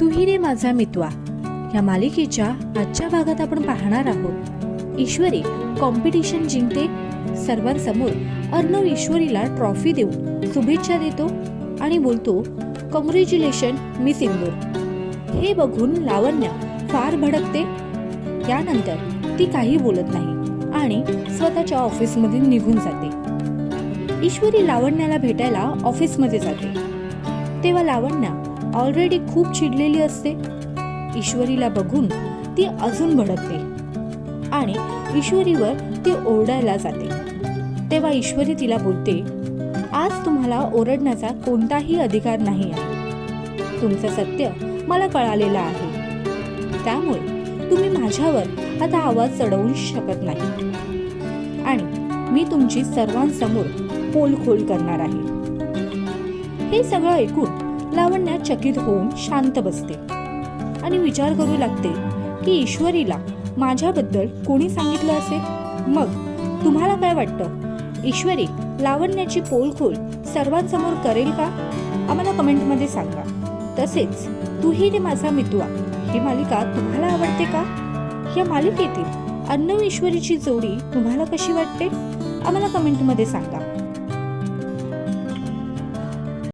तुही रे माझा मितवा. या मालिकेच्या आजच्या भागात आपण पाहणार आहोत. ईश्वरी कॉम्पिटिशन जिंकते. सर्वांसमोर अर्णव ईश्वरीला ट्रॉफी देऊन शुभेच्छा देतो आणि बोलतो कॉंग्रॅच्युलेशन मिस इंदूर हे बघून लावण्य फार भडकते. त्यानंतर ती काही बोलत नाही आणि स्वतःच्या ऑफिसमध्ये निघून जाते. ईश्वरी लावण्याला भेटायला ऑफिसमध्ये जाते. तेव्हा लावण्या ऑलरेडी खूप चिडलेली असते. ईश्वरीला बघून ती अजून भडकते आणि ईश्वरीवर ती ओरडायला जाते. तेव्हा ईश्वरी तिला बोलते आज तुम्हाला ओरडण्याचा कोणताही अधिकार नाही आहे. तुमचं सत्य मला कळालेलं आहे. त्यामुळे तुम्ही माझ्यावर आता आवाज चढवू शकत नाही. आणि मी तुमची सर्वांसमोर पोलखोल करणार आहे. हे सगळं ऐकून लावण्या चकित होऊन शांत बसते. आणि विचार करू लागते की ईश्वरीला माझ्याबद्दल कोणी सांगितलं असेल? मग तुम्हाला काय वाटतं? ईश्वरी लावण्याची पोलखोल सर्वांसमोर करेल का? आम्हाला कमेंटमध्ये सांगा. तसेच तूही रे माझा मितवा. ही मालिका तुम्हाला आवडते का? या मालिकेतील अन्नव ईश्वरीची जोडी तुम्हाला कशी वाटते? आम्हाला कमेंटमध्ये सांगा.